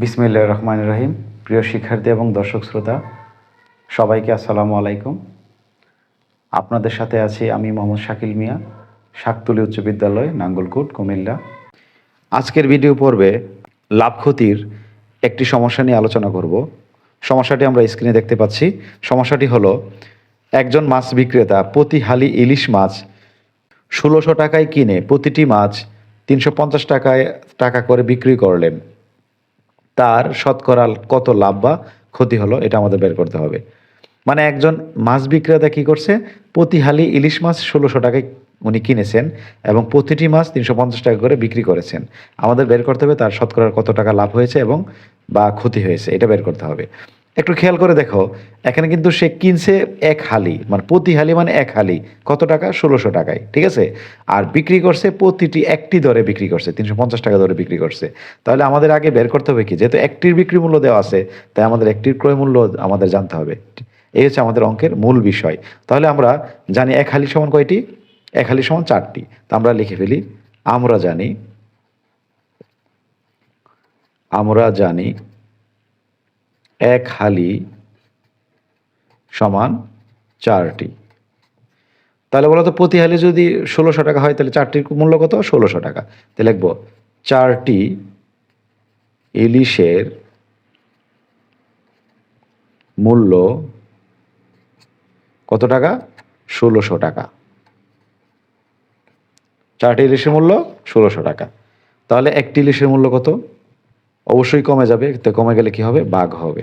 বিসমিল্লা রহমান রহিম। প্রিয় শিক্ষার্থী এবং দর্শক শ্রোতা, সবাইকে আসসালামু আলাইকুম। আপনাদের সাথে আছি আমি মোহাম্মদ শাকিল মিয়া, শাকতুলি উচ্চ বিদ্যালয়, নাঙ্গলকোট, কুমিল্লা। আজকের ভিডিও পর্বে লাভ ক্ষতির একটি সমস্যা নিয়ে আলোচনা করব। সমস্যাটি আমরা স্ক্রিনে দেখতে পাচ্ছি। সমস্যাটি হলো, একজন মাছ বিক্রেতা প্রতি হালি ইলিশ মাছ ষোলোশো টাকায় কিনে প্রতিটি মাছ তিনশো পঞ্চাশ টাকায় টাকা করে বিক্রি করলেন। তার শতকরা কত লাভ বা ক্ষতি হলো, এটা আমাদের বের করতে হবে। মানে একজন মাছ বিক্রেতা কি করছে? প্রতিহালি ইলিশ মাছ ষোলোশো টাকায় উনি কিনেছেন এবং প্রতিটি মাছ তিনশো পঞ্চাশ টাকা করে বিক্রি করেছেন। আমাদের বের করতে হবে তার শতকরার কত টাকা লাভ হয়েছে এবং বা ক্ষতি হয়েছে, এটা বের করতে হবে। একটু খেয়াল করে দেখো, এখানে কিন্তু সে কিনছে এক হালি মানে প্রতি হালি মানে এক হালি। কত টাকা? ষোলোশো টাকায়, ঠিক আছে? আর বিক্রি করছে প্রতিটি একটি দরে বিক্রি করছে, তিনশো পঞ্চাশ টাকা দরে বিক্রি করছে। তাহলে আমাদের আগে বের করতে হবে কি? যেহেতু একটির বিক্রি মূল্য দেওয়া আছে, তাই আমাদের একটির ক্রয় মূল্য আমাদের জানতে হবে। এই হচ্ছে আমাদের অঙ্কের মূল বিষয়। তাহলে আমরা জানি এক হালি সমান কয়টি? এক হালি সমান চারটি। তা আমরা লিখে ফেলি, আমরা জানি আমরা জানি এক হালি সমান চারটি। তাহলে বলো তো প্রতি হালি যদি ষোলোশো টাকা হয়, তাহলে চারটির মূল্য কত? ষোলোশো টাকা। তাহলে লিখব, চারটি ইলিশের মূল্য কত টাকা? ষোলোশো টাকা। চারটি ইলিশের মূল্য ষোলোশো টাকা। তাহলে একটি ইলিশের মূল্য কত? অবশ্যই কমে যাবে, তো কমে গেলে কি হবে? বাঘ হবে।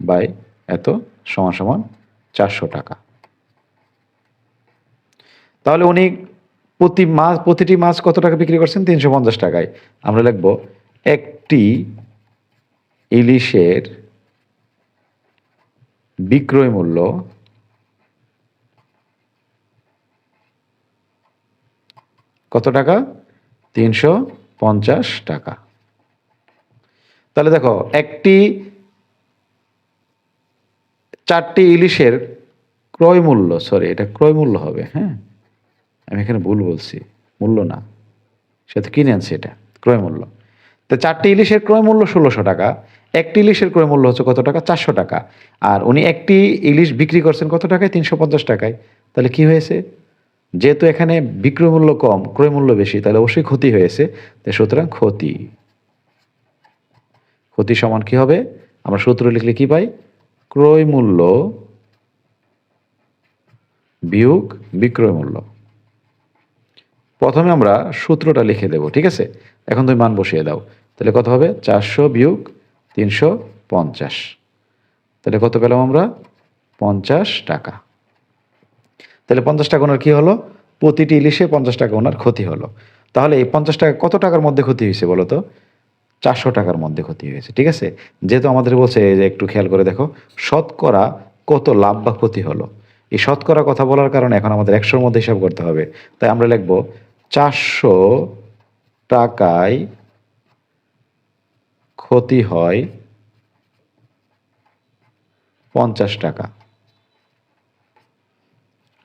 বাই, এত সমান সমান চারশো টাকা। তাহলে উনি প্রতি মাছ, প্রতিটি মাছ কত টাকা বিক্রি করছেন? তিনশো পঞ্চাশ টাকায়। আমরা লিখব, একটি ইলিশের বিক্রয় মূল্য কত টাকা? তিনশো পঞ্চাশ টাকা। তাহলে দেখো, একটি চারটি ইলিশের ক্রয় মূল্য সরি এটা ক্রয় মূল্য হবে হ্যাঁ? আমি এখানে ভুল বলছি, মূল্য না। সে তো কিনে আনছি এটা, ক্রয় মূল্য। তো চারটি ইলিশের ক্রয় মূল্য ষোলোশো টাকা, একটি ইলিশের ক্রয় মূল্য হচ্ছে কত টাকা? চারশো টাকা। আর উনি একটি ইলিশ বিক্রি করছেন কত টাকায়? তিনশো পঞ্চাশ টাকায়। তাহলে কি হয়েছে? যেহেতু এখানে বিক্রয় মূল্য কম, ক্রয় মূল্য বেশি, তাহলে অবশ্যই ক্ষতি হয়েছে। সুতরাং ক্ষতি। ক্ষতি সমান কি হবে? আমরা সূত্র লিখলে কি পাই? ক্রয় মূল্য বিয়োগ বিক্রয় মূল্য। প্রথমে আমরা সূত্রটা লিখে দেব, ঠিক আছে? এখন তুমি মান বসিয়ে দাও। তাহলে কত হবে? চারশো বিয়োগ তিনশো পঞ্চাশ। তাহলে কত পেলাম আমরা? পঞ্চাশ টাকা। তাহলে পঞ্চাশ টাকা ওনার কি হলো? প্রতিটি ইলিশে পঞ্চাশ টাকা ওনার ক্ষতি হলো। তাহলে এই পঞ্চাশ টাকা কত টাকার মধ্যে ক্ষতি হয়েছে বলো তো? চারশো টাকার মধ্যে ক্ষতি হয়েছে, ঠিক আছে? যেহেতু আমাদের বলছে যে একটু খেয়াল করে দেখো, শতকরা কত লাভ বা ক্ষতি হলো? এই শতকরা কথা বলার কারণে এখন আমাদের একশোর মধ্যে হিসাব করতে হবে। তাই আমরা লিখব চারশো টাকায় ক্ষতি হয় পঞ্চাশ টাকা।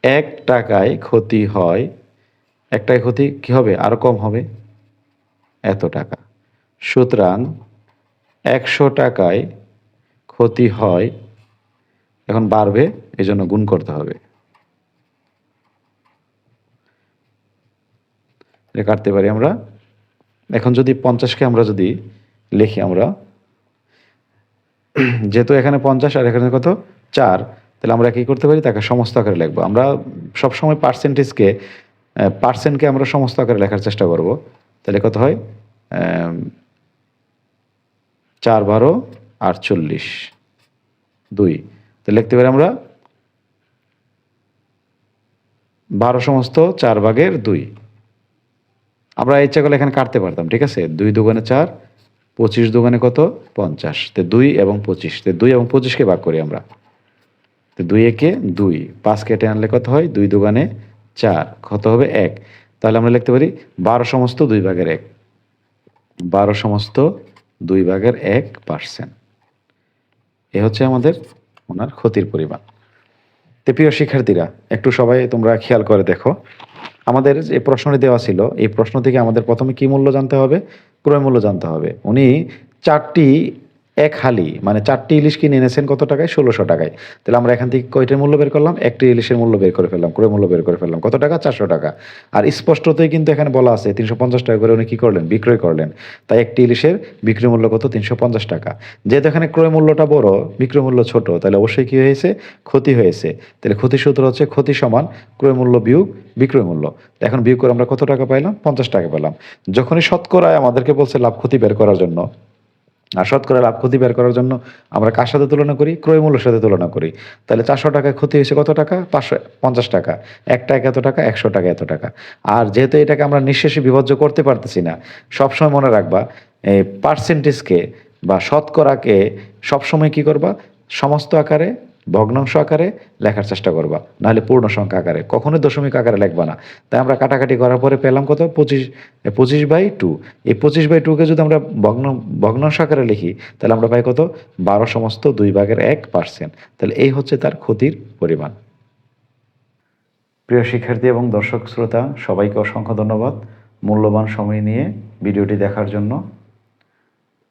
এক টাকায় ক্ষতি হয় একটায় ক্ষতি কি হবে? আরও কম হবে। এত টাকা। সুতরাং একশো টাকায় ক্ষতি হয়। এখন বাড়বে এই জন্য গুণ করতে হবে। কাটতে পারি আমরা। এখন যদি পঞ্চাশকে আমরা যদি লিখি আমরা, যেহেতু এখানে পঞ্চাশ আর এখানে কত? চার, তাহলে আমরা কি করতে পারি? তাকে সমস্ত আকারে লিখব। আমরা সবসময় পার্সেন্টেজকে পার্সেন্টকে আমরা সমস্ত আকারে লেখার চেষ্টা করব। তাহলে কত হয়? চার, বারো, আটচল্লিশ। দুই। তো লিখতে পারি আমরা? বারো সমস্ত চার ভাগের দুই। আমরা ইচ্ছা করলে এখানে কাটতে পারতাম, ঠিক আছে? দুই দোকানে চার, পঁচিশ দোকানে কত? পঞ্চাশ। তো দুই এবং পঁচিশ। তো দুই এবং পঁচিশকে ভাগ করি আমরা। তো দুই একে দুই। পাঁচ কেটে আনলে কত হয়? দুই দোকানে চার। কত হবে? এক। তাহলে আমরা লিখতে পারি বারো সমস্ত দুই ভাগের এক। বারো সমস্ত দুই ভাগের এক পার্সেন্ট। এ হচ্ছে আমাদের ওনার ক্ষতির পরিমাণ। তো প্রিয় শিক্ষার্থীরা, একটু সবাই তোমরা খেয়াল করে দেখো। আমাদের যে প্রশ্নটি দেওয়া ছিল, এই প্রশ্ন থেকে আমাদের প্রথমে কি মূল্য জানতে হবে? ক্রয় মূল্য জানতে হবে। উনি চারটি এক হালি মানে চারটি ইলিশ কিনে এনেছেন কত টাকায়? ষোলোশো টাকায়। তাহলে আমরা এখান থেকে কয়টার মূল্য বের করলাম? একটি ইলিশের মূল্য বের করে ফেললাম ক্রয় মূল্য বের করে ফেললাম। কত টাকা? চারশো টাকা। আর স্পষ্টতই কিন্তু এখানে বলা আছে, তিনশো পঞ্চাশ টাকা করে উনি কী করলেন? বিক্রয় করলেন। তাই একটি ইলিশের বিক্রয় মূল্য কত? তিনশো পঞ্চাশ টাকা। যেহেতু এখানে ক্রয় মূল্যটা বড়, বিক্রয় মূল্য ছোট, তাহলে অবশ্যই কী হয়েছে? ক্ষতি হয়েছে। তাহলে ক্ষতি সূত্র হচ্ছে ক্ষতি সমান ক্রয় মূল্য বিয়োগ বিক্রয় মূল্য। এখন বিয়োগ করে আমরা কত টাকা পাইলাম? পঞ্চাশ টাকা পেলাম। যখনই শতকরায় আমাদেরকে বলছে লাভ ক্ষতি বের করার জন্য আর শতকরা লাভ ক্ষতি বের করার জন্য আমরা কার সাথে তুলনা করি? ক্রয় মূল্যের সাথে তুলনা করি। তাহলে চারশো টাকায় ক্ষতি হয়েছে কত টাকা? পাঁচশো, পঞ্চাশ টাকা। এক টাকা এত টাকা, একশো টাকা এত টাকা। আর যেহেতু এটাকে আমরা নিঃশেষে বিভাজ্য করতে পারতেছি না, সবসময় মনে রাখবা এই পার্সেন্টেজকে বা শতকরাকে সবসময় কি করবা? সমস্ত আকারে ভগ্নাংশ আকারে লেখার চেষ্টা করবা, নাহলে পূর্ণ সংখ্যা আকারে, কখনোই দশমিক আকারে লিখবা না। তাই আমরা কাটাকাটি করার পরে পেলাম কত? পঁচিশ পঁচিশ বাই টু। এই পঁচিশ বাই টুকে যদি আমরা ভগ্ন, ভগ্নাংশ আকারে লিখি, তাহলে আমরা পাই কত? বারো সমস্ত দুই ভাগের এক পার্সেন্ট তাহলে এই হচ্ছে তার ক্ষতির পরিমাণ। প্রিয় শিক্ষার্থী এবং দর্শক শ্রোতা, সবাইকে অসংখ্য ধন্যবাদ মূল্যবান সময় নিয়ে ভিডিওটি দেখার জন্য।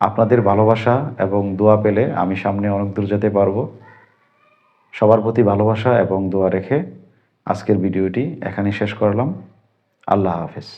আপনাদের ভালোবাসা এবং দোয়া পেলে আমি সামনে অনেক দূর যেতে পারব। সবার প্রতি ভালোবাসা এবং দোয়া রেখে আজকের ভিডিওটি এখানেই শেষ করলাম। আল্লাহ হাফেজ।